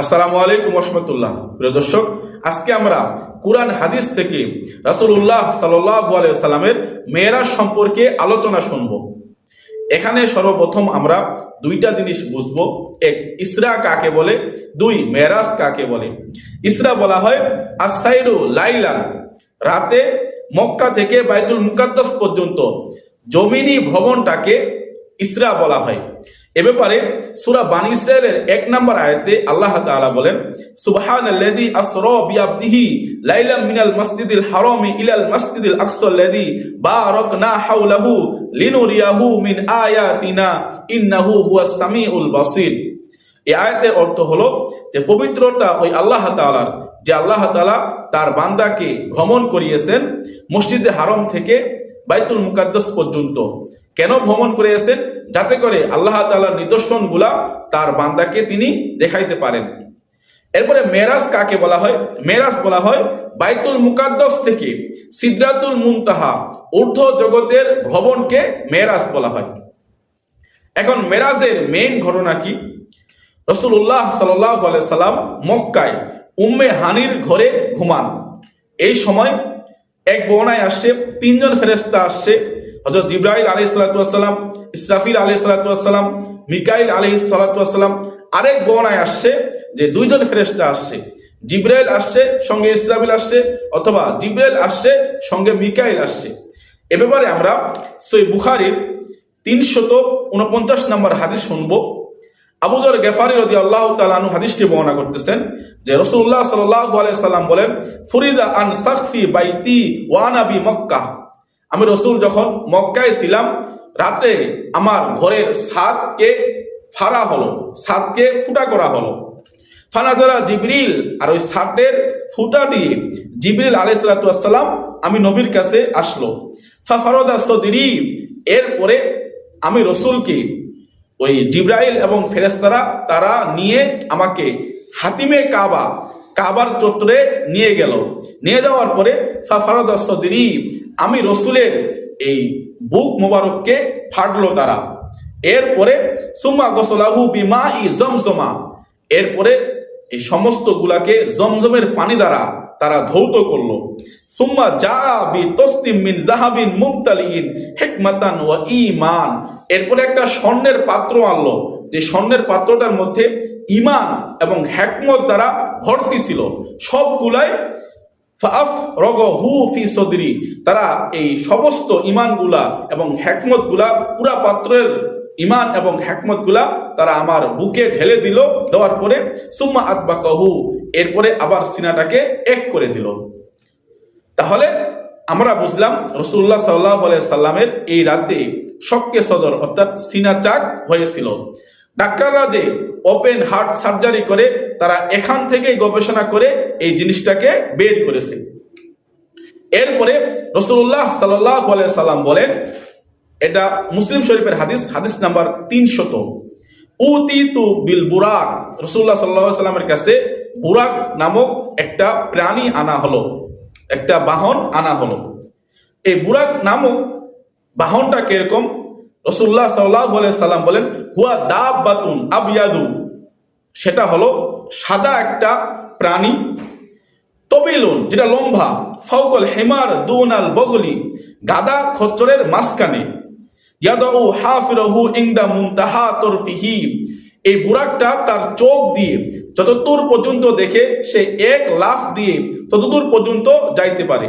আসসালামু আলাইকুম রহমতুল্লাহ প্রিয় দর্শক, আজকে আমরা কুরআন হাদিস থেকে রাসূলুল্লাহ সাল্লাল্লাহু আলাইহি সাল্লামের মেয়েরাজ সম্পর্কে আলোচনা শুনব। এখানে সর্বপ্রথম আমরা দুইটা জিনিস বুঝব। এক, ইসরা কাকে বলে? দুই মেরাজ কাকে বলে? ইসরা বলা হয়, আস্তাইরু লাইলান, রাতে মক্কা থেকে বাইতুল মুকাদ্দাস পর্যন্ত জমিনি ভ্রমণটাকে ইসরা বলা হয়। এ ব্যাপারে সুরা বানি ইসরায়েলের এক নম্বর আয়াতে আল্লাহ তাআলা বলেন, সুবহানাল্লাযী আসরা বিআবদিহি লাইলাম মিনাল মাসজিদিল হারামি ইলাল মাসজিদিল আকসাল্লাযী বারাকনা হাওলাহু লিনুরিয়াহু মিন আয়াতিনা ইন্নাহু হুয়াস সামিউল বাসীর। এই আয়াতের অর্থ হলো যে পবিত্রতা ওই আল্লাহ তাআলার, যে আল্লাহ তাআলা তার বান্দাকে ভ্রমণ করিয়েছেন মসজিদে হারম থেকে বাইতুল মুকাদ্দাস পর্যন্ত। কেন ভ্রমণ করিয়েছেন যাতে করে আল্লাহ তাআলার নিদর্শনগুলা তার বান্দাকে তিনি দেখাইতে পারেন। এরপরে মেরাজ কাকে বলা হয়? মেরাজ বলা হয় বাইতুল মুকাদ্দস থেকে সিদ্রাতুল মুনতাহা, ঊর্ধ্ব জগতের ভ্রমণকে মেরাজ বলা হয়। এখন মেরাজের মেইন ঘটনা কি? রসুল্লাহ সাল্লাহ সাল্লাম মক্কায় উম্মে হানির ঘরে ঘুমান। এই সময় এক বর্ণায় আসছে তিনজন ফেরেস্তা আসছে হজরত জিব্রাইল আলী সালাতাম ইসরাফিল আলী সালাতাম মিকাইল আলী সালাতাম আরেক বর্ণায় আসছে যে দুইজন ফেরেস্তা আসছে। জিব্রাইল আসছে, সঙ্গে ইসরাফিল আসছে, অথবা জিব্রাইল আসছে, সঙ্গে মিকাইল আসছে। এ ব্যাপারে আমরা সই বুখারির তিনশত উনপঞ্চাশ নম্বর হাদিস শুনব। আবুদর গেফারি রদি আল্লাহ তালু হাদিসকে বর্ণনা করতেছেন যে রসুল্লাহ সাল্লাম বলেন, ফরিদা আন সাকফি বাইতি ওয়ানাবি মক্কা। আমি রসুল যখন মক্কায় ছিলাম রাতে আমার ঘরের ছাদকে ফাড়া হলো, ছাদকে ফুটা করা হলো। ফানাজারা জিবরিল আর ওই ছাদের ফুটা দিয়ে জিবরিল আলাই সাল্লাম আমি নবীর কাছে আসলো। ফাফারদা সদিরি, এরপরে আমি রসুলকে, ওই জিব্রাইল এবং ফেরেস্তারা তারা নিয়ে আমাকে হাতিমে কাবা, কাবার চত্বরে নিয়ে গেল। নিয়ে যাওয়ার পরে আমি রসুলের এই বুক মোবারককে ফাটলো তারা। এরপরে, সুম্মা গোসলাহু বিমা ই জমজমা। এরপরে এই সমস্ত গুলাকে জমজমের পানি দ্বারা তারা ধৌত করল। সুম্মা যা বি তসলিম মিন জাহাবিন মুমতালিন হিকমাতান ওয়া ঈমান। এরপরে একটা স্বর্ণের পাত্র আনলো। যে স্বর্ণের পাত্রটার মধ্যে ইমান এবং হ্যাকমত দ্বারা ভর্তি ছিল। সবগুলাই ফাফ রগ হু ফি সদরি। তারা এই সমস্ত ইমানগুলা এবং হ্যাকমতগুলা পুরা পাত্রের ইমান এবং হ্যাকমতগুলা তারা আমার বুকে ঢেলে দিল, দেওয়ার পরে সুম্মা আতবা কহু এরপরে আবার সিনাটাকে এক করে দিল। তাহলে আমরা বুঝলাম রসুল্লাহ সাল্লাহ সাল্লামের এই রাতে শক্কে সদর অর্থাৎ সিনা চাক হয়েছিল। ডাক্তাররা যে ওপেন হার্ট সার্জারি করে, তারা এখান থেকেই গবেষণা করে এই জিনিসটাকে বের করেছে। এরপরে রসুল্লাহ সাল্লাহ সাল্লাম বলেন, এটা মুসলিম শরীফের হাদিস হাদিস নাম্বার তিনশত। উতি তু বিল বুরাক। রসুল্লাহ সাল্লাহ সাল্লামের কাছে বুরাক নামক একটা প্রাণী আনা হলো, একটা বাহন আনা হলো। এই বুরাক নামক বাহনটা কীরকম? রসুল্লাহ সাল্লাহ সাল্লাম বলেন, হুয়া দাব বাতুন আবিয়াদু সেটা হলো সাদা একটা প্রাণী, তবিলুন, যেটা লম্বা ফাউকল হেমার দুনাল বগলি, গাদা খচ্চরের মাঝখানে। ইয়াদাউ হাফিরহু ইংদা মুনতাহা তরফিহি। এই বুরাকটা তার চোখ দিয়ে যতদূর পর্যন্ত দেখে সে এক লাফ দিয়ে ততদূর পর্যন্ত যাইতে পারে।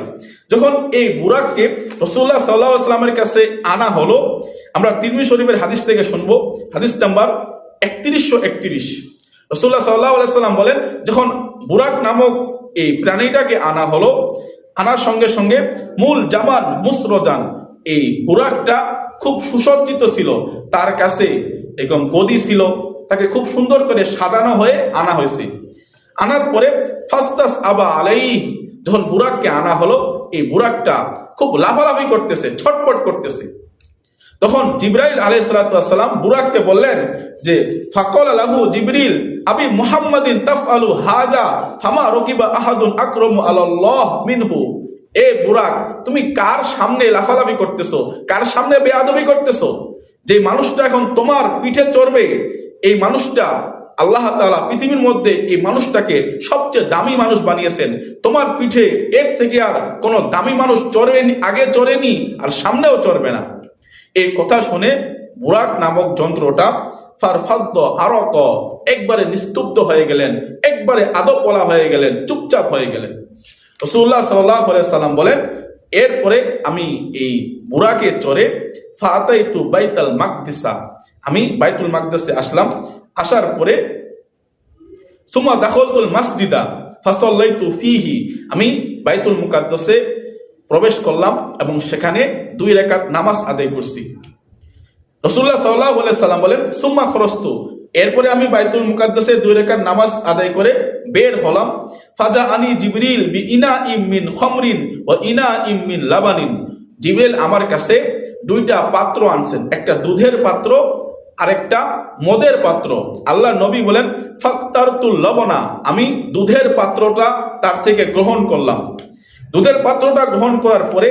যখন এই বুরাককে রসুল্লাহ সাল্লাহ আসলামের কাছে আনা হলো, আমরা তিরমি শরীফের হাদিস থেকে শুনব। হাদিস নাম্বার একত্রিশশো একত্রিশ। রসুল্লাহ সাল্লাহ সাল্লাম বলেন, যখন বুরাক নামক এই প্রাণীটাকে আনা হলো, আনার সঙ্গে সঙ্গে মূল জামান মুসরজান, এই বুরাকটা খুব সুসজ্জিত ছিল। তার কাছে এরকম গদি ছিল তাকে খুব সুন্দর করে সাজানো হয়ে আনা হয়েছে। আনার পরে ফাস্তাস আবা আলাই যখন বুরাককে আনা হলো, এই বুরাকটা খুব লাফালাফি করতেছে, ছটপট করতেছে। তখন জিব্রাইল আলাই সালাতাম বুরাককে বললেন যে, ফাকল আলাহু জিবরিল, আবি মুহাম্মাদিন তাফ আলু হাদা ফামা রকিবা আহাদুন আক্রমু আল্লাহ মিনহু। এ বুরাক, তুমি কার সামনে লাফালাফি করতেছো? কার সামনে বেয়াদবি করতেছো? যে মানুষটা এখন তোমার পিঠে চড়বে এই মানুষটা আল্লাহ তাআলা পৃথিবীর মধ্যে এই মানুষটাকে সবচেয়ে দামি মানুষ বানিয়েছেন। তোমার পিঠে এর থেকে আর কোনো দামি মানুষ চড়েনি আগে চড়েনি আর সামনেও চড়বে না। এই কথা শুনে বুরাক নামক যন্ত্রটা ফারফাদ্দ আরক একবারে নিস্তব্ধ হয়ে গেলেন, একবারে আদপলা হয়ে গেলেন, চুপচাপ হয়ে গেলেন। রসুল্লাহ সাল্লাহ সাল্লাম বলেন, এরপরে আমি এই বুড়াকে চড়ে ফাতাইতু বাইতাল মাকদিসা আমি বাইতুল মাকদাসে আসলাম। আসার পরে সুমা দাখলতুল মাসজিদা, ফাসাল্লাইতু ফিহি। আমি বাইতুল মুকাদ্দাসে প্রবেশ করলাম এবং সেখানে দুই রেখাত নামাজ আদায় করছি। রসুল্লাহ সাল্লাহ সাল্লাম বলেন, সুম্মা খরস্তু। এরপরে আমি বাইতুল মুকাদ্দাসে দুই রেখার নামাজ আদায় করে বের হলাম। ফাজা আনি জিবরিল বি ইনা ইম মিন খমরিন ও ইনা ইম মিন লাবানিন। জিবরিল আমার কাছে দুইটা পাত্র আনছেন। একটা দুধের পাত্র আরেকটা মদের পাত্র। আল্লাহ নবী বলেন ফাক্তারতুল লবনা আমি দুধের পাত্রটা তার থেকে গ্রহণ করলাম। দুধের পাত্রটা গ্রহণ করার পরে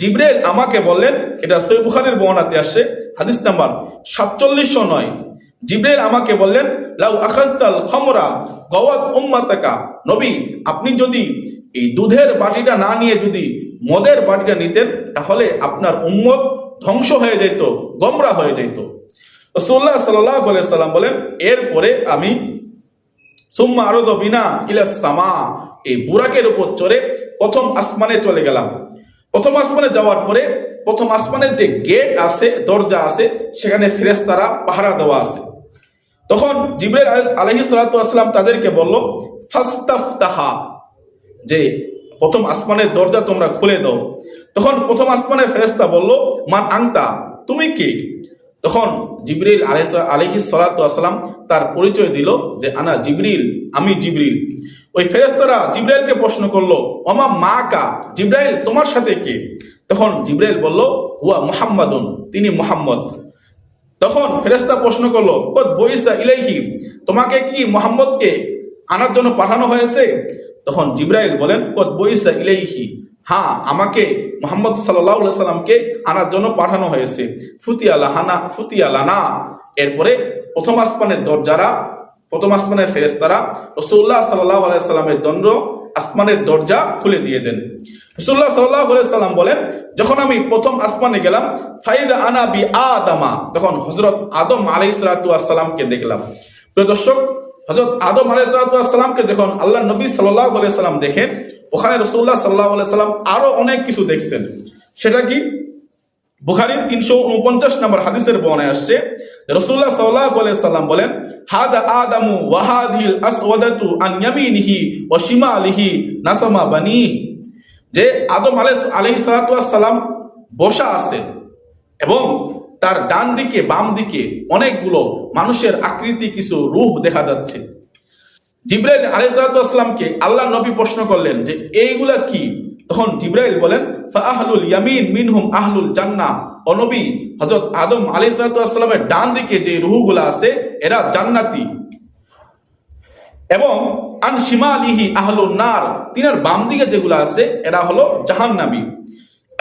জিব্রেল আমাকে বললেন, এটা সৈয় বুখারের বর্ণাতে আসছে, হাদিস নাম্বার সাতচল্লিশশো নয়। জিব্রেল আমাকে বললেন, লাউ আখাস্তাল খমরা গওয়াত উম্মাতাকা নবী, আপনি যদি এই দুধের বাটিটা না নিয়ে যদি মদের বাটিটা নিতেন, তাহলে আপনার উম্মত ধ্বংস হয়ে যেত, গমরা হয়ে যেত। রসুল্লাহ সাল্লাহ সাল্লাম বলেন, এরপরে আমি সুম্মা আরদ বিনা ইলা সামা এই বুরাকের উপর চড়ে প্রথম আসমানে চলে গেলাম। প্রথম আসমানে যাওয়ার পরে প্রথম আসমানের যে গেট আছে, দরজা আছে, সেখানে ফেরেস্তারা পাহারা দেওয়া আছে। তখন জিব্রাইল আলহি সালাতাম তাদেরকে বলল, ফাস্তাফতাহা যে প্রথম আসমানের দরজা তোমরা খুলে দাও। তখন প্রথম আসমানের ফেরেস্তা বলল, মান আংতা তুমি কে? তখন জিবরিল আলহি সালাতাম তার পরিচয় দিল যে, আনা জিবরিল, আমি জিবরিল। ওই ফেরেস্তারা জিব্রাইলকে প্রশ্ন করল, ওমা মা কা জিব্রাইল তোমার সাথে কে? তখন জিব্রাইল বলল, হুয়া মুহাম্মাদুন, তিনি মোহাম্মদ। তখন ফেরেস্তা প্রশ্ন করল কত বইসা ইলাইহি? তোমাকে কি মোহাম্মদকে আনার জন্য পাঠানো হয়েছে? তখন জিব্রাইল বলেন কত বইসা ইলাইহি। হ্যাঁ আমাকে মোহাম্মদ সাল্লামকে আনার জন্য পাঠানো হয়েছে। ফুতিয়া লাহানা, ফুতিয়া লানা। এরপরে প্রথম আসমানের দরজারা, প্রথম আসমানের ফেরেস্তারা রসুল্লাহ সাল্লাহ আলাইসাল্লামের দণ্ড আসমানের দরজা খুলে দিয়ে দেন। রসুল্লাহ সাল্লাহ সাল্লাম বলেন, যখন আমি প্রথম আসমানে গেলাম, ফাইদা আনা বি আদামা, তখন হজরত আদম আলাই সালাতামকে দেখলাম। প্রিয় দর্শক হজরত আদম আলাই সালাতামকে যখন আল্লাহ নবী সাল্লাহ সাল্লাম দেখেন, ওখানে রসুল্লাহ সাল্লাহ সাল্লাম আরও অনেক কিছু দেখছেন। সেটা কি? বুখারির তিনশো উনপঞ্চাশ নম্বর হাদিসের বর্ণায় আসছে রসুল্লাহ সাল্লাহ সাল্লাম বলেন, হাদা আদামু ওয়াহাদিল আসওয়াদাতু আন ইয়ামিনিহি ওয়া শিমালিহি নাসামা বানি যে আদম আলাইহিস আলাইহিস সালাম বসা আছে এবং তার ডান দিকে, বাম দিকে অনেকগুলো মানুষের আকৃতি কিছু রূহ দেখা যাচ্ছে। জিব্রাইল আলাইসালামকে আল্লাহ নবী প্রশ্ন করলেন যে, এইগুলা কি? তখন জিব্রাইল বলেন আহলুল ইয়ামিন মিনহুম আহলুল জান্না অনবী হজরত আদম আলাইসালামের ডান দিকে যে রুহুগুলা আছে, এরা জান্নাতি। এবং আন শিমালিহি আহলুল নার, তিনার বাম দিকে যেগুলো আছে, এরা হলো জাহান্নাবী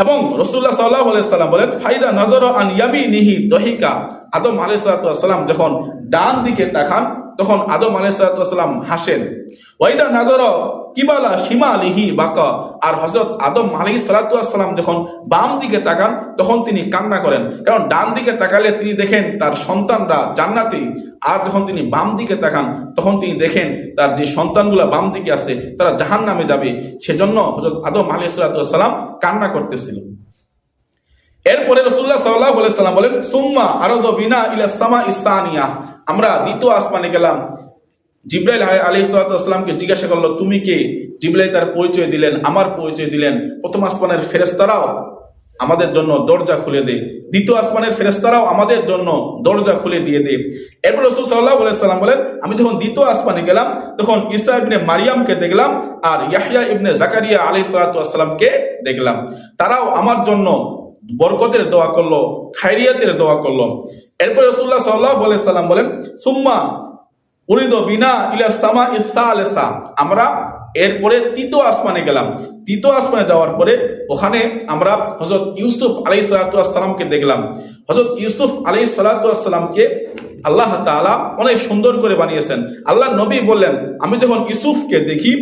এবং রসুল্লাহ সাল্লাহ সাল্লাম বলেন, ফাইদা নজর আন ইয়াবি নিহি দহিকা। আদম আলাইসালাম যখন ডান দিকে তাকান, তখন আদম আলাইসালাম হাসেন। ওয়াইদা নাজর কিবালা সীমা লিহি বাকা। আর হজরত আদম আলী সালাতাম যখন বাম দিকে তাকান, তখন তিনি কান্না করেন। কারণ ডান দিকে তাকালে তিনি দেখেন তার সন্তানরা জান্নাতি। আর যখন তিনি বাম দিকে তাকান, তখন তিনি দেখেন তার যে সন্তানগুলো বাম দিকে আছে, তারা জাহান নামে যাবে। সেজন্য হজরত আদম আলী সালাতাম কান্না করতেছিল। এরপরে রসুল্লাহ সাল্লাহ সাল্লাম বলেন, সুম্মা আরদ বিনা ইলাস্তামা ইস্তানিয়া আমরা দ্বিতীয় আসমানে গেলাম। জিব্রাইল আলী সালাতামকে জিজ্ঞাসা করল, তুমি কে? জিব্রাইল তার পরিচয় দিলেন, আমার পরিচয় দিলেন প্রথম আসমানের ফেরেস্তারাও আমাদের জন্য দরজা খুলে দে। দ্বিতীয় আসমানের ফেরেস্তারাও আমাদের জন্য দরজা খুলে দিয়ে দে। এরপর রসুল সাল্লাহ সাল্লাম বলেন, আমি যখন দ্বিতীয় আসমানে গেলাম, তখন ইসা ইবনে মারিয়ামকে দেখলাম আর ইয়াহিয়া ইবনে জাকারিয়া আলী সালাতামকে দেখলাম। তারাও আমার জন্য বরকতের দোয়া করল, খাইরিয়াতের দোয়া করল। এরপর রসুল্লাহ সাল্লাহ সাল্লাম বলেন, সুম্মা উরিদ বিনা ইলা সামা ইসা আলেসা আমরা এরপরে তৃতীয় আসমানে গেলাম। তৃতীয় আসমানে যাওয়ার পরে ওখানে আমরা হজরত ইউসুফ আলাই সালাতামকে দেখলাম। হজরত ইউসুফ আলাই সালাতামকে আল্লাহ তাআলা অনেক সুন্দর করে বানিয়েছেন। আল্লাহ নবী বললেন, আমি যখন ইউসুফকে দেখি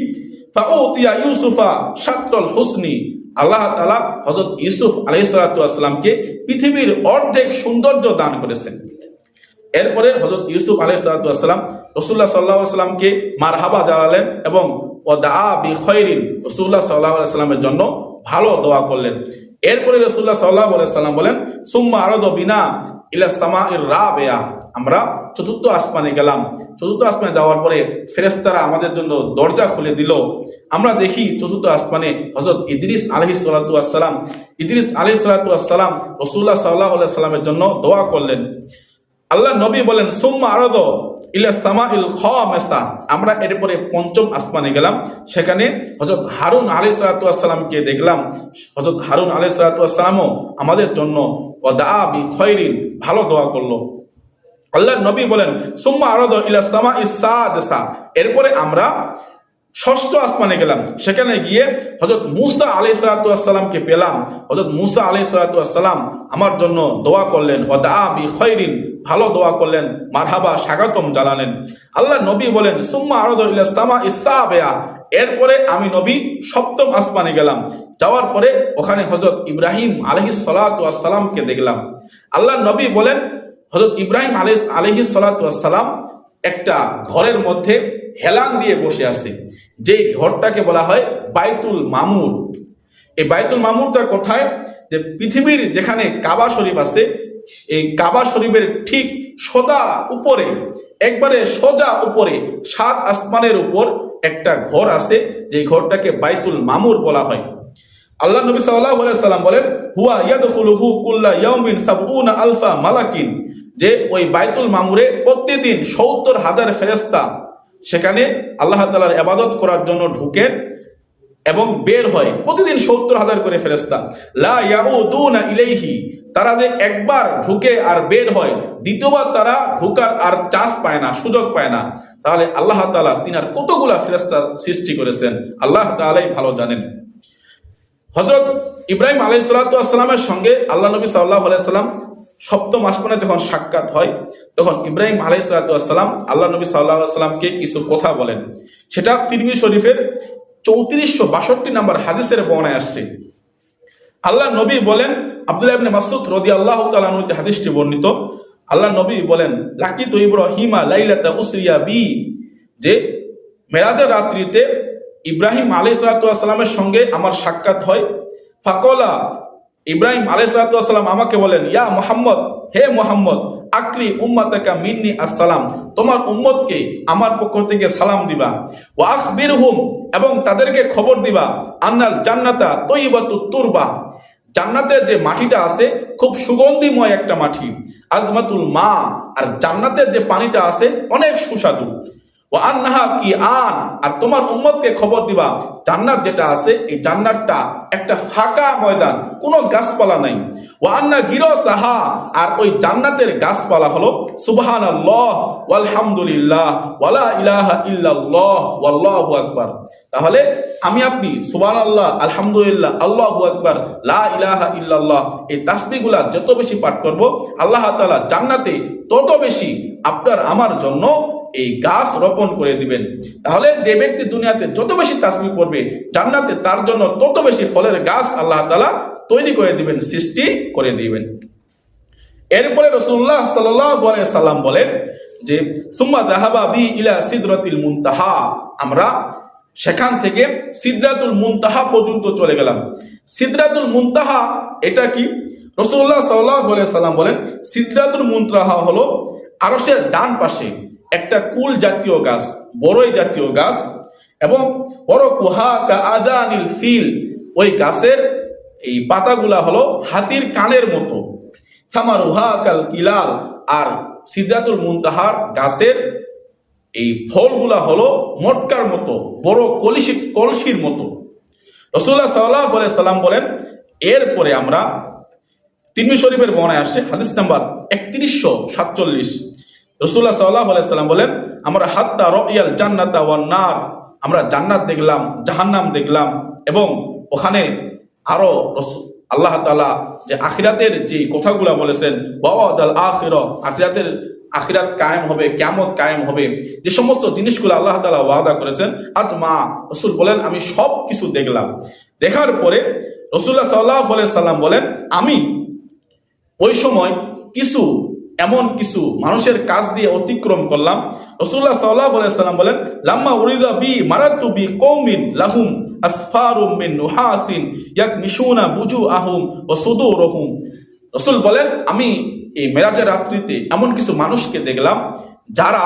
ইউসুফা শাত্রল হুসনি। আল্লাহ তাআলা হযরত ইউসুফ আলাইহিসসালামকে পৃথিবীর অর্ধেক সৌন্দর্য দান করেছেন। এরপরে হজরত ইউসুফ আলাইসালাম রসুল্লাহ সাল্লাহ সাল্লামকে মারহাবা জানালেন এবং রসুল্লাহ সাল্লাহ সাল্লামের জন্য ভালো দোয়া করলেন। এরপরে রসুল্লাহ সাল্লাহ সাল্লাম বলেন, সুম্মা আরদ বিনা ইলাস্তামা ইর রা বেয়া আমরা চতুর্থ আসমানে গেলাম। চতুর্থ আসমানে যাওয়ার পরে ফেরেস্তারা আমাদের জন্য দরজা খুলে দিল। আমরা দেখি চতুর্থ আসমানে হজরত ইদ্রিস আলহি সাল্লাম ইদ্রিস আলহি সাল্লাম রসুল্লাহ সাল্লাহ সাল্লামের জন্য দোয়া করলেন। আল্লাহ নবী বলেন, সুম্মা আরদ ইলা সামা ইল খামেসা। আমরা এরপরে পঞ্চম আসমানে গেলাম। সেখানে হজরত হারুন আলী সালাতামকে দেখলাম। হজরত হারুন আলী সালাতামও আমাদের জন্য ও দা বি ভালো দোয়া করল। আল্লাহ নবী বলেন, সুম্মা আরদ ইলা সামা ইসা এরপরে আমরা ষষ্ঠ আসমানে গেলাম। সেখানে গিয়ে হজরত মুসা আলি সালাতামকে পেলাম। হজরত মুসা আলি সালাতাম আমার জন্য দোয়া করলেন ও দা বি খৈরিন ভালো দোয়া করলেন, মারহাবা, স্বাগতম জানালেন। আল্লাহ নবী বলেন, সুম্মা আরদ ইলাস্তামা ইসাবেয়া। এরপরে আমি নবী, সপ্তম আসমানে গেলাম। যাওয়ার পরে ওখানে হজরত ইব্রাহিম আলহি সালাতামকে দেখলাম। আল্লাহ নবী বলেন হজরত ইব্রাহিম আলহ আলহি সালাতাম একটা ঘরের মধ্যে হেলান দিয়ে বসে আছে। যে ঘরটাকে বলা হয় বাইতুল মামুর। এই বাইতুল মামুরটা কোথায়? যে পৃথিবীর যেখানে কাবা শরীফ আছে এই কাবা শরীফের ঠিক সোজা উপরে, একবারে সোজা উপরে, সাত আসমানের উপর একটা ঘর আছে যে ঘরটাকে বাইতুল মামুর বলা হয়। আল্লাহ নবী সাল্লাহ সাল্লাম বলেন, হুয়া ইয়াদখুলুহু কুল্লা ইয়াউমিন সাবউনা আলফা মালাকিন। যে ওই বাইতুল মামুরে প্রতিদিন সত্তর হাজার ফেরেস্তা সেখানে আল্লাহ তালার আবাদত করার জন্য ঢুকেন এবং বের হয় প্রতিদিন সত্তর হাজার করে ফেরেস্তা লা ইলাইহি, তারা যে একবার ঢুকে আর বের হয়, দ্বিতীয়বার তারা ঢুকার আর চাষ পায় না, সুযোগ পায় না। তাহলে আল্লাহ তালা তিনার কতগুলা ফেরেস্তা সৃষ্টি করেছেন, আল্লাহ তালাই ভালো জানেন। হজরত ইব্রাহিম আলাইসালামের সঙ্গে আল্লাহ নবী সাল্লাহ আলাইসাল্লাম সপ্তম আসমানে যখন সাক্ষাৎ হয়, তখন ইব্রাহিম আলাইসালাম আল্লাহ নবী সাল্লাহ সাল্লামকে কিছু কথা বলেন। সেটা তিরমি শরীফের চৌত্রিশশো বাষট্টি নাম্বার হাদিসের বর্ণায় আসছে। আল্লাহ নবী বলেন, আব্দুল্লাহ ইবনে মাসুদ রদি আল্লাহ তাআলাতে হাদিসটি বর্ণিত। আল্লাহ নবী বলেন লাকি তো ইব্রাহিমা লাইলাতা উসরিয়া বি, যে মেরাজের রাত্রিতে ইব্রাহিম আলী সালাতামের সঙ্গে আমার সাক্ষাৎ হয়। ফাকলা, ইব্রাহিম আলী সালাতাম আমাকে বলেন, ইয়া মোহাম্মদ, হে মোহাম্মদ আকরি উম্মাতাকা মিন্নি আসসালাম। তোমার উম্মতকে আমার পক্ষ থেকে সালাম দিবা। ও আখবির হুম এবং তাদেরকে খবর দিবা, আন্নাল জান্নাতা তৈবাতু তুরবা। জান্নাতের যে মাটিটা আছে, খুব সুগন্ধিময় একটা মাটি। আজমাতুল মা, আর জান্নাতের যে পানিটা আছে, অনেক সুস্বাদু। ও আন্নাহা কি আন? আর তোমার উম্মতকে খবর দিবা, জান্নাত যেটা আছে, এই জান্নাতটা একটা ফাঁকা ময়দান, কোনো গাছপালা নাই। ও আন্না গির সাহা আর ওই জান্নাতের গাছপালা হলো সুবহান আল্লাহ আলহামদুলিল্লাহ ওয়ালা ইলাহা ইল্লাল্লাহ, ওয়াল্লাহু আকবার। তাহলে আমি আপনি সুবহান আল্লাহ আলহামদুলিল্লাহ, আল্লাহু আকবার, লা ইলাহা ইল্লাল্লাহ, এই তাসবিহগুলা যত বেশি পাঠ করব, আল্লাহ তাআলা জান্নাতে তত বেশি আপনার, আমার জন্য এই গাছ রোপণ করে দিবেন। তাহলে যে ব্যক্তি দুনিয়াতে যত বেশি তাসমি পড়বে, জান্নাতে তার জন্য তত বেশি ফলের গাছ আল্লাহ তালা তৈরি করে দিবেন, সৃষ্টি করে দিবেন। এরপরে রসুল্লাহ সাল্লাম বলেন যে, সুম্মা দাহাবা বি ইলা সিদরাতিল মুনতাহা। আমরা সেখান থেকে সিদ্রাতুল মুনতাহা পর্যন্ত চলে গেলাম। সিদ্রাতুল মুনতাহা এটা কি? রসুল্লাহ সাল্লাহ সাল্লাম বলেন, সিদ্রাতুল মুনতাহা হলো আরসের ডান পাশে। একটা কুল জাতীয় গাছ, বড়ই জাতীয় গাছ, এবং আদানিল ফিল, ওই গাছের এই পাতাগুলা হলো হাতির কানের মতো। সামার কাল কিলাল, আর সিদ্ধাতুল মুনতাহার গাছের এই ফলগুলা হলো মটকার মতো, বড় কলসি, কলসির মতো। রসুল্লাহ সাল্লাহ সাল্লাম বলেন, এরপরে আমরা তিনমি শরীফের বর্ণায় আসছে, হাদিস নাম্বার একত্রিশশো সাতচল্লিশ। রসুল্লাহ সাল্লাহ আলাইসাল্লাম বলেন, আমরা হাত্তা রয়াল জান্নাতা ওয়ান নার। আমরা জান্নাত দেখলাম, জাহান্নাম দেখলাম এবং ওখানে আরও আল্লাহ তালা যে আখিরাতের যে কথাগুলা বলেছেন আল আখির আখিরাতের, আখিরাত কায়েম হবে কেমত কায়েম হবে। যে সমস্ত জিনিসগুলো আল্লাহ তালা ওয়াদা করেছেন, আজ মা রসুল বলেন, আমি সব কিছু দেখলাম। দেখার পরে রসুল্লাহ সাল্লাহ সাল্লাম বলেন, আমি ওই সময় কিছু এমন কিছু মানুষের কাজ দিয়ে অতিক্রম করলাম। রসুল্লাহ সাল্লাহ সাল্লাম বলেন, লাম্মা উরিদা বি মারাতু বি কৌমিন লাহুম আসফারুম মিন নুহাসিন ইয়াক মিশুনা বুজু আহুম ও সুদু রহুম রসুল বলেন, আমি এই মেরাজের রাত্রিতে এমন কিছু মানুষকে দেখলাম, যারা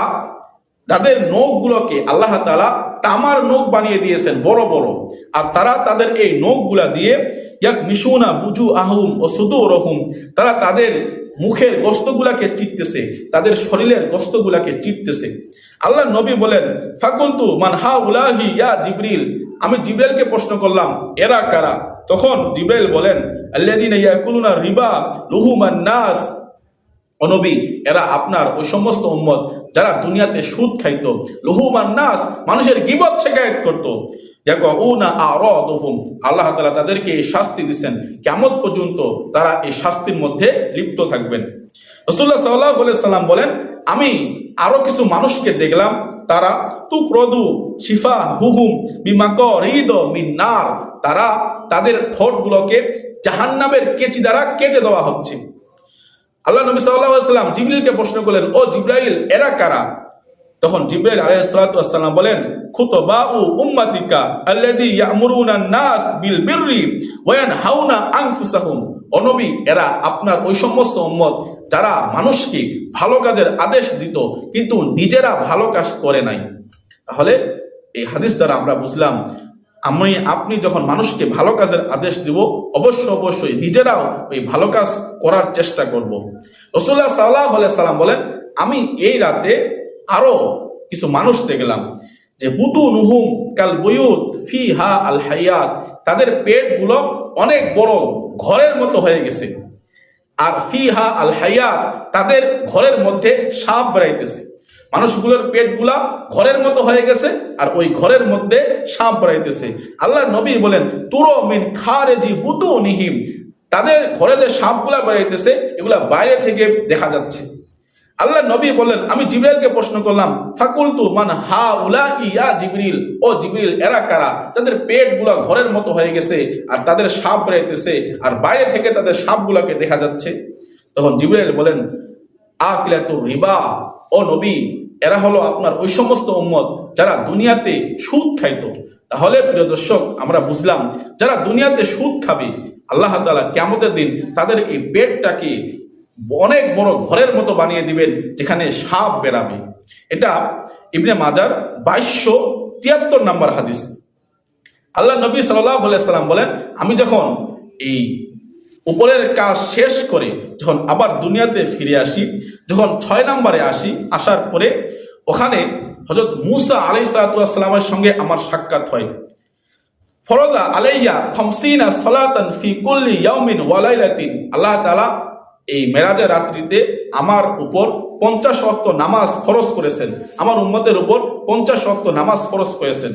যাদের নখগুলোকে আল্লাহ তালা তামার নখ বানিয়ে দিয়েছেন বড় বড়, আর তারা তাদের এই নখগুলা দিয়ে ইয়াক মিশুনা বুজু আহুম ও সুদু রহুম তারা তাদের মুখের গোস্তগুলাকে চিটতেছে, তাদের শরীরের গোস্তগুলাকে চিটতেছে। আল্লাহ নবী বলেন, ফাকুলতু মান হা উলাহি ইয়া জিবরিল। আমি জিব্রাইলকে প্রশ্ন করলাম, এরা কারা? তখন জিব্রাইল বলেন, আল্লাযীনা ইয়াকুলুনা রিবা লুহুমান নাস। অনবী এরা আপনার ওই সমস্ত উম্মত যারা দুনিয়াতে সুদ খাইতো। লুহুমান নাস, মানুষের গিবত শেখায়ত করতো। আল্লাহ তালা তাদেরকে এই শাস্তি দিচ্ছেন। কেমন পর্যন্ত তারা এই শাস্তির মধ্যে লিপ্ত থাকবেন। রসুল্লাহ সাল্লাহ সাল্লাম বলেন, আমি আরও কিছু মানুষকে দেখলাম, তারা তু তুকরদু শিফা হুহুম বিমাক হৃদ মিন্নার। তারা তাদের ঠোঁটগুলোকে জাহান্নামের কেচি দ্বারা কেটে দেওয়া হচ্ছে। আল্লাহ নবী সাল্লাহ সাল্লাম জিবরাইলকে প্রশ্ন করলেন, ও জিব্রাইল, এরা কারা? তখন জিব্রাইল আলাইহিসসালাম বলেন, খুতবাউ উম্মাতিকা আল্লাযী ইয়ামুরুনা নাস বিল বিররি ওয়া ইয়ানহাউনা আনফুসাহুম। ও নবী, এরা আপনার ওই সমস্ত উম্মত, যারা মানুষকে ভালো কাজের আদেশ দিত, কিন্তু নিজেরা ভালো কাজ করে নাই। তাহলে এই হাদিস দ্বারা আমরা বুঝলাম, আমি, আপনি যখন মানুষকে ভালো কাজের আদেশ দিব, অবশ্য অবশ্যই নিজেরাও ওই ভালো কাজ করার চেষ্টা করব। রসুল্লাহ সাল্লাহ সাল্লাম বলেন, আমি এই রাতে আরও কিছু মানুষ দেখলাম যে বুতু নুহুম কাল বয়ুত ফি হা আল হাইয়াত তাদের পেটগুলো অনেক বড় ঘরের মতো হয়ে গেছে। আর ফি হা আল হাইয়াত তাদের ঘরের মধ্যে সাপ বেড়াইতেছে। মানুষগুলোর পেটগুলা ঘরের মতো হয়ে গেছে আর ওই ঘরের মধ্যে সাপ বেড়াইতেছে। আল্লাহ নবী বলেন, তুরো মিন খারেজি বুতু নিহিম। তাদের ঘরে যে সাপগুলা বেড়াইতেছে, এগুলা বাইরে থেকে দেখা যাচ্ছে। আল্লাহ নবী বললেন, আমি জিবরাইলকে প্রশ্ন করলাম, ফাকুলতু মান হা উলা ইয়া জিবরিল? ও জিবরিল, এরা কারা? তাদের পেটগুলা ঘরের মতো হয়ে গেছে আর তাদের সাপ বেড়াইতেছে আর বাইরে থেকে তাদের সাপগুলাকে দেখা যাচ্ছে। তখন জিবরাইল বলেন, আকিলাতু রিবা। ও নবী, এরা হলো আপনার ওই সমস্ত উম্মত যারা দুনিয়াতে সুদ খাইতো। তাহলে প্রিয় দর্শক, আমরা বুঝলাম, যারা দুনিয়াতে সুদ খাবে, আল্লাহ তালা কেমতের দিন তাদের এই পেটটাকে অনেক বড় ঘরের মতো বানিয়ে দিবেন যেখানে সাপ বেরাবে এটা ইবনে মাজার বাইশশো তিয়াত্তর নাম্বার হাদিস। আল্লাহ নবী সাল্লাহ সাল্লাম বলেন, আমি যখন এই উপরের কাজ শেষ করে যখন আবার দুনিয়াতে ফিরে আসি, যখন ছয় নম্বরে আসি, আসার পরে ওখানে হজরত মুসা আলি সালাতামের সঙ্গে আমার সাক্ষাৎ হয়। ফরদা আলাইয়া খমসিনা সলাতন ফি কুল্লি ইয়াউমিন ওয়ালাইলাতিন আল্লাহ তাআলা এই মেরাজের রাত্রিতে আমার উপর পঞ্চাশ অক্ত নামাজ ফরজ করেছেন। আমার উম্মতের উপর পঞ্চাশ অক্ত নামাজ ফরজ করেছেন।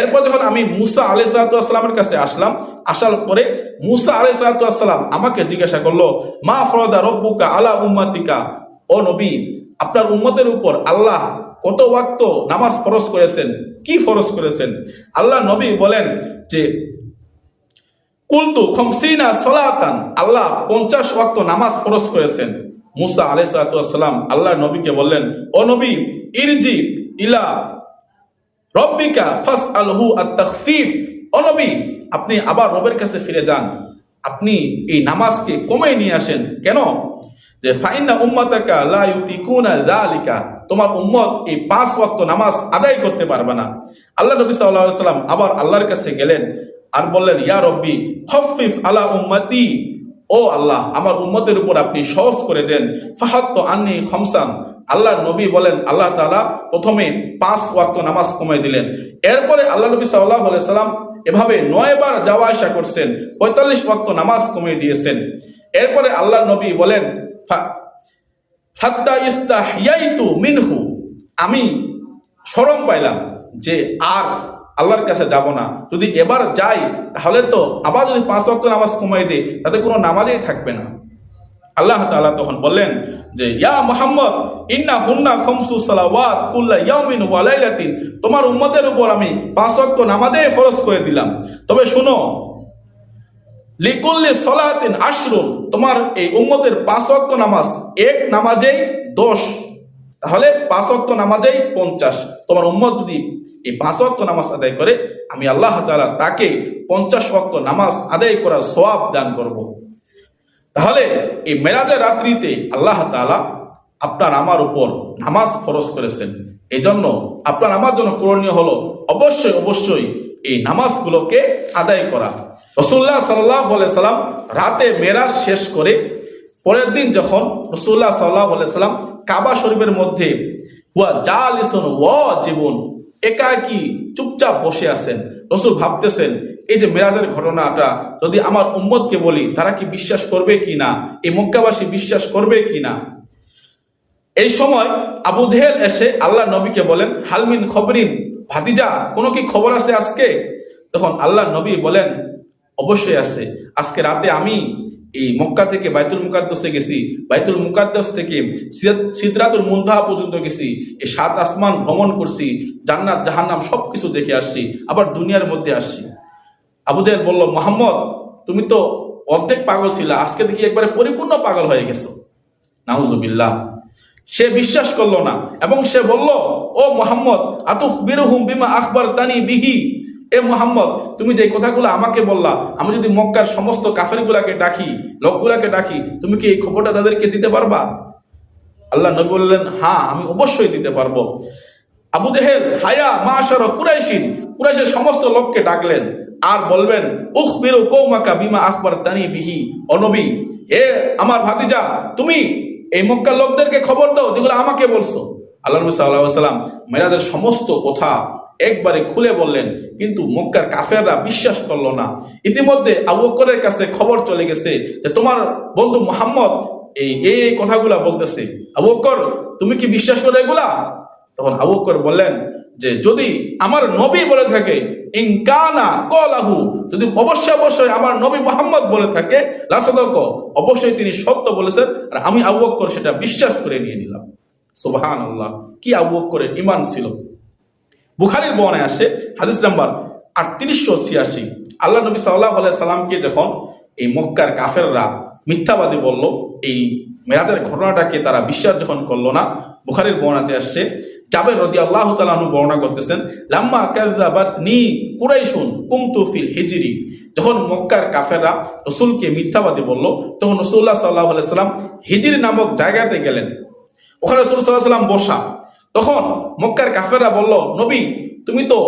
এরপর যখন আমি মুসা আলি সালাতামের কাছে আসলাম, আসার পরে মুসা আলি সালাতাম আমাকে জিজ্ঞাসা করল, মা ফরদা রব্বুকা আলা উম্মাতিকা? ও নবী, আপনার উম্মতের উপর আল্লাহ কত ওয়াক্ত নামাজ ফরজ করেছেন? কি ফরজ করেছেন? আল্লাহ নবী বলেন যে কুলতু খমসিনা সলাতান, আল্লাহ পঞ্চাশ ওয়াক্ত নামাজ ফরজ করেছেন। মুসা আলাইসালাম আল্লাহ নবীকে বললেন, ও নবী, ইরজি ইলা রব্বিকা ফাস আলহু আত্তাকফিফ ও নবী, আপনি আবার রবের কাছে ফিরে যান। আপনি এই নামাজকে কমে নিয়ে আসেন। কেন? যে ফাইনা উম্মাতাকা লা ইউতিকুনা যালিকা। তোমার উম্মত এই পাঁচ ওয়াক্ত নামাজ আদায় করতে পারবে না। আল্লাহ নবী সাল্লাল্লাহু সাল্লাম আবার আল্লাহর কাছে গেলেন। আর বললেন, ইয়া রব্বি খফিফ আলা উম্মতি। ও আল্লাহ, আমার উম্মতের উপর আপনি সহজ করে দেন। ফাহাত্ত আন্নি খমসান। আল্লাহ নবী বলেন, আল্লাহ তালা প্রথমে পাঁচ ওয়াক্ত নামাজ কমাই দিলেন। এরপরে আল্লাহ নবী সাল্লাহ সাল্লাম এভাবে নয় বার যাওয়া আসা করছেন, পঁয়তাল্লিশ ওয়াক্ত নামাজ কমিয়ে দিয়েছেন। এরপরে আল্লাহ নবী বলেন হাত্তা ইস্তাহিয়াইতু মিনহু। আমি শরম পাইলাম যে আর আল্লাহর কাছে যাব না। যদি এবার যাই, তাহলে তো আবার যদি পাঁচ ওয়াক্ত নামাজ কমাই দেয় তাতে কোনো নামাজেই থাকবে না। আল্লাহ তাআলা তখন বললেন যে, ইয়া মোহাম্মদ, ইন্না হুন্না খমসু সালাওয়াত কুল্লা ইয়াউমিন ওয়া তোমার উম্মতের উপর আমি পাঁচ ওয়াক্ত নামাজে ফরজ করে দিলাম। তবে শুনো, লিকুল্লি সলাতিন আশরুন, তোমার এই উম্মতের পাঁচ ওয়াক্ত নামাজ এক নামাজেই দশ। তাহলে পাঁচ ওয়াক্ত নামাজেই পঞ্চাশ। তোমার উম্মত যদি এই পাঁচ ওয়াক্ত নামাজ আদায় করে, আমি আল্লাহ তাআলা তাকে পঞ্চাশ ওয়াক্ত নামাজ আদায় করার সওয়াব দান করব। তাহলে এই মেরাজের রাত্রিতে আল্লাহ তাআলা আপনার আমার উপর নামাজ ফরজ করেছেন। এই জন্য আপনার আমার জন্য করণীয় হলো অবশ্যই অবশ্যই এই নামাজগুলোকে আদায় করা। রসুল্লাহ সাল্লাহ সাল্লাম রাতে মেরাজ শেষ করে পরের দিন যখন রসুল্লাহ সাল্লাহ সাল্লাম কাবা শরীফের মধ্যে হুয়া জাল ইসন ও জীবন একাকি চুপচাপ বসে আছেন। রসুল ভাবতেছেন, এই যে মেরাজের ঘটনাটা যদি আমার উম্মতকে বলি, তারা কি বিশ্বাস করবে কি না এই মক্কাবাসী বিশ্বাস করবে কি না এই সময় আবু জেহেল এসে আল্লাহ নবীকে বলেন হালমিন খবরিন, ভাতিজা, কোনো কি খবর আছে আজকে? তখন আল্লাহ নবী বলেন, অবশ্যই আছে। আজকে রাতে আমি এই মক্কা থেকে বাইতুল মুকাদ্দাসে গেছি। বাইতুল মুকাদ্দাস থেকে সিদরাতুল মুনতাহা পর্যন্ত গেছি। এই সাত আসমান ভ্রমণ করছি, জান্নাত, জাহান্নাম সবকিছু দেখে আসছি, আবার দুনিয়ার মধ্যে আসছি। আবু জেহেল বলল, মোহাম্মদ, তুমি তো অর্ধেক পাগল ছিলা, আজকে দেখি একবারে পরিপূর্ণ পাগল হয়ে গেছো। নাউজুবিল্লাহ। সে বিশ্বাস করল না, এবং সে বলল, ও মোহাম্মদ আতুফ বিরহুম বিমা আখবর তানি বিহি? এ মোহাম্মদ, তুমি যে কথাগুলো আমাকে বললা, আমি যদি মক্কার সমস্ত কাফেরগুলাকে ডাকি, লোকগুলাকে ডাকি, তুমি কি এই খবরটা তাদেরকে দিতে পারবা? আল্লাহ নবী বললেন হ্যাঁ আমি অবশ্যই দিতে পারব। আবু জেহেল, হায়া মাশার কুরাইশিন কুরাইশের সমস্ত লোককে ডাকলেন আর বলবেন উখ বিরু কৌমাকা বিমা আকবর তানি বিহি অনবী এ আমার ভাতিজা, তুমি এই মক্কার লোকদেরকে খবর দাও যেগুলো আমাকে বলছো। আল্লাহ নবী সাল্লাহ সাল্লাম মেরাদের সমস্ত কথা একবারে খুলে বললেন, কিন্তু মক্কার কাফেররা বিশ্বাস করল না। ইতিমধ্যে আবুকরের কাছে খবর চলে গেছে যে, তোমার বন্ধু মোহাম্মদ এই এই কথাগুলা বলতেছে। আবু বকর, তুমি কি বিশ্বাস করো এগুলা? তখন আবু বকর বললেন যে, যদি আমার নবী বলে থাকে ইনকানা কলাহু, যদি অবশ্যই অবশ্যই আমার নবী মোহাম্মদ বলে থাকে লাসদক অবশ্যই তিনি সত্য বলেছেন, আর আমি আবু বকর সেটা বিশ্বাস করে নিয়ে নিলাম। সুবহান আল্লাহ কি আবু বকরের ইমান ছিল। বুখারির বর্ণায় আসে, হাদিস নাম্বার আটত্রিশশো ছিয়াশি। আল্লাহ নবী সাল্লাহ সাল্লামকে যখন এই মক্কার কাফেররা মিথ্যাবাদী বলল, এই মেরাজের ঘটনাটাকে তারা বিশ্বাস যখন করল না, বুখারির বর্ণাতে আসছে জাবের রদি আল্লাহ তালু বর্ণনা করতেছেন, লাম্মা কাযাবাত নি কুরাইশুন কুমতু ফিল হিজরি। যখন মক্কার কাফেররা রসুলকে মিথ্যাবাদী বলল, তখন রসুল্লাহ সাল্লাহ সাল্লাম হিজরি নামক জায়গাতে গেলেন। ওখানে রসুল সাল্লাহ সাল্লাম বসা। তখন মক্কার কাফেররা বলল, নবী, তুমি তো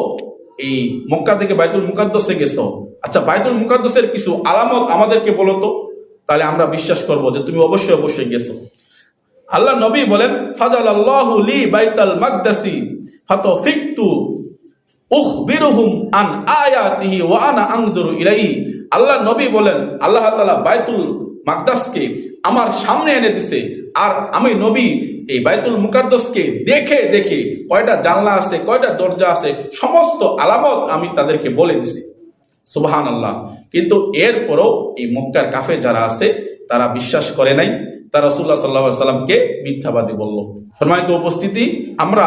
এই মক্কা থেকে বাইতুল মুকাদ্দসে গেছো। আচ্ছা বাইতুল মুকাদ্দসের কিছু আলামত আমাদেরকে বলো তো। তাহলে আমরা বিশ্বাস করব যে তুমি অবশ্যই অবশ্যই গেছো। আল্লাহ নবী বলেন ফাজাল আল্লাহু লি বাইতাল মাকদাসি ফাতফিকতু উখবিরুহুম আন আয়াতিহি ওয়া আনা আনজুরু ইলাইহি। আল্লাহ নবী বলেন, আল্লাহ তাআলা বাইতুল মাকদাসকে আমার সামনে এনে দিছে। আর আমি নবী, এই বাইতুল মুকাদ্দাসকে দেখে দেখে কয়টা জানলা আছে, কয়টা দরজা আছে, সমস্ত আলামত আমি তাদেরকে বলে দিছি। সুবহান আল্লাহ কিন্তু এরপরও এই মক্কার কাফে যারা আছে, তারা বিশ্বাস করে নাই। তারা রসুল্লাহ সাল্লাহ সাল্লামকে মিথ্যাবাদী বলল। সম্মানিত উপস্থিতি, আমরা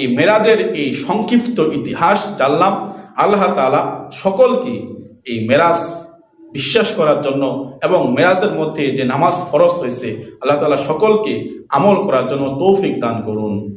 এই মেরাজের এই সংক্ষিপ্ত ইতিহাস জানলাম। আল্লাহ তাআলা সকলকে এই মেরাজ বিশ্বাস করার জন্য এবং মেরাজের মধ্যে যে নামাজ ফরস হয়েছে, আল্লাহ তালা সকলকে আমল করার জন্য তৌফিক দান করুন।